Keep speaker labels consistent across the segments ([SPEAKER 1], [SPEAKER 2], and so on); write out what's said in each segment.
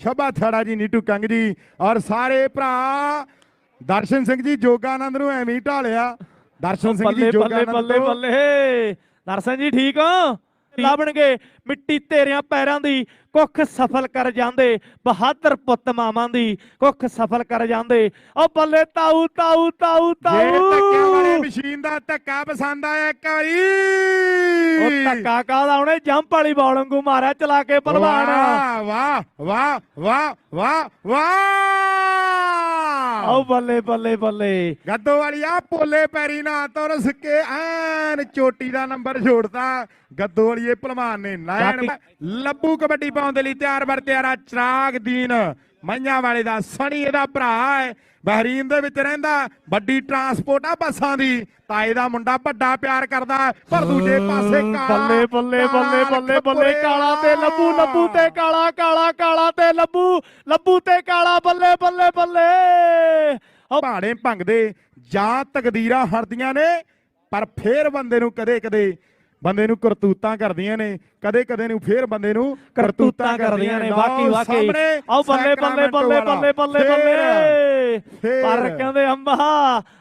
[SPEAKER 1] ਸ਼ੋਭਾ ਥੜਾ ਜੀ ਨੀਟੂ ਕੰਗ ਜੀ ਔਰ ਸਾਰੇ ਭਰਾ। ਦਰਸ਼ਨ ਸਿੰਘ ਜੀ ਜੋਗਾਨੰਦ ਨੂੰ ਐਵੇਂ ਢਾਲਿਆ। ਦਰਸ਼ਨ ਸਿੰਘ ਜੀ
[SPEAKER 2] ਬੱਲੇ ਬੱਲੇ
[SPEAKER 1] ਜੋਗਾਨੰਦ
[SPEAKER 2] ਬੱਲੇ
[SPEAKER 1] ਤੋਂ।
[SPEAKER 2] ਬੱਲੇ। ਦਰਸ਼ਨ ਜੀ ਠੀਕ ਹੋ? ਲੱਭਣਗੇ ਮਿੱਟੀ ਤੇਰਿਆਂ ਪੈਰਾਂ ਦੀ ਕੁੱਖ ਸਫਲ ਕਰ ਜਾਂਦੇ ਬਹਾਦਰ ਪੁੱਤ ਮਾਵਾਂ ਦੀ ਕੁੱਖ ਸਫਲ ਕਰ ਜਾਂਦੇ। ਉਹ ਬੱਲੇ ਤਾਊ ਤਾਊ ਤਾਊ
[SPEAKER 1] ਜੇ ਧੱਕਿਆਂ ਵਾਲੇ
[SPEAKER 2] ਤਾਊ
[SPEAKER 1] ਮਸ਼ੀਨ ਦਾ ਧੱਕਾ ਪਸੰਦ ਆਇਆ ਇੱਕ ਵਾਰੀ।
[SPEAKER 2] ਉਹ ਧੱਕਾ ਕਾਹਦਾ? ਉਹਨੇ ਜੰਪ ਵਾਲੀ ਬਾਲ ਵਾਂਗੂ ਮਾਰਿਆ ਚਲਾ ਕੇ ਪਹਿਲਵਾਨ
[SPEAKER 1] ਵਾਹ ਵਾਹ ਵਾਹ ਵਾਹ ਵਾਹ।
[SPEAKER 2] ਆਓ ਬੱਲੇ ਬੱਲੇ ਬੱਲੇ।
[SPEAKER 1] ਗੱਦੋ ਵਾਲੀਆ ਪੋਲੇ ਪੈਰੀ ਨਾ ਤੁਰ ਸਕੇ। ਐਨ ਚੋਟੀ ਦਾ ਨੰਬਰ ਛੋੜਦਾ ਗੱਦੋ ਵਾਲੀਏ ਭਲਵਾਨ ਨੇ ਨਾਇਣ
[SPEAKER 2] ਬਾਕੀ-
[SPEAKER 1] ਲੱਭੂ ਕਬੱਡੀ ਪਾਉਣ ਦੇ ਲਈ ਤਿਆਰ ਬਰ ਤਿਆਰਾ ਚਰਾਗ ਦੀਨ। ਮਈਆਂ ਵਾਲੇ ਦਾ ਸਣੀ ਇਹਦਾ ਭਰਾ ਹੈ। ਬਹਿਰੀਨ ਦੇ ਵਿੱਚ ਰਹਿੰਦਾ। ਵੱਡੀ ਟਰਾਂਸਪੋਰਟ ਆ ਬੱਸਾਂ ਦੀ। ਤਾਏ ਦਾ ਮੁੰਡਾ ਵੱਡਾ ਪਿਆਰ ਕਰਦਾ। ਪਰ ਦੂਜੇ ਪਾਸੇ ਕਾਲਾ
[SPEAKER 2] ਬੱਲੇ ਬੱਲੇ ਬੱਲੇ ਬੱਲੇ ਬੱਲੇ ਕਾਲਾ ਤੇ ਲੱਭੂ ਲੱਭੂ ਤੇ ਕਾਲਾ ਕਾਲਾ ਕਾਲਾ ਤੇ ਲੱਭੂ ਲੱਭੂ ਤੇ ਕਾਲਾ ਬੱਲੇ ਬੱਲੇ ਬੱਲੇ। ਉਹ
[SPEAKER 1] ਪਹਾੜੇ ਭੰਗਦੇ ਜਾਂ ਤਕਦੀਰਾਂ ਹਰਦੀਆਂ ਨੇ ਪਰ ਫੇਰ ਬੰਦੇ ਨੂੰ ਕਦੇ ਕਦੇ ਬੰਦੇ ਨੂੰ ਕਰਤੂਤਾਂ ਕਰਦੀਆਂ ਨੇ ਕਦੇ ਕਦੇ ਨੂੰ ਫੇਰ ਬੰਦੇ ਨੂੰ
[SPEAKER 2] ਕਰਤੂਤਾਂ ਕਰਦੀਆਂ ਨੇ। ਵਾਕਈ
[SPEAKER 1] ਸਾਹਮਣੇ
[SPEAKER 2] ਆਓ ਬੱਲੇ ਬੱਲੇ ਬੱਲੇ ਬੱਲੇ ਬੱਲੇ ਬੱਲੇ
[SPEAKER 1] ਫੇਰ।
[SPEAKER 2] ਪਰ ਕਹਿੰਦੇ ਅੰਬਾ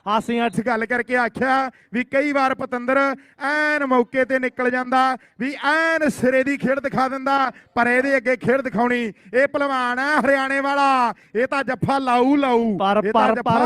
[SPEAKER 2] ਹਾਸੀਆਂ
[SPEAKER 1] ਅੱਜ ਗੱਲ ਕਰਕੇ ਆਖਿਆ ਵੀ ਕਈ ਵਾਰ ਪਤੰਦਰ ਐਨ ਮੌਕੇ ਤੇ ਨਿਕਲ ਜਾਂਦਾ ਵੀ ਐਨ ਸਿਰੇ ਦੀ ਖੇਡ ਦਿਖਾ ਦਿੰਦਾ ਪਰ ਇਹਦੇ ਅੱਗੇ ਖੇਡ ਦਿਖਾਉਣੀ ਇਹ ਪਹਿਲਵਾਨ ਹੈ ਹਰਿਆਣੇ ਵਾਲਾ ਇਹ ਤਾਂ ਜੱਫਾ ਲਾਊ ਲਾਊ
[SPEAKER 2] ਪਰ ਪਰ ਪਰ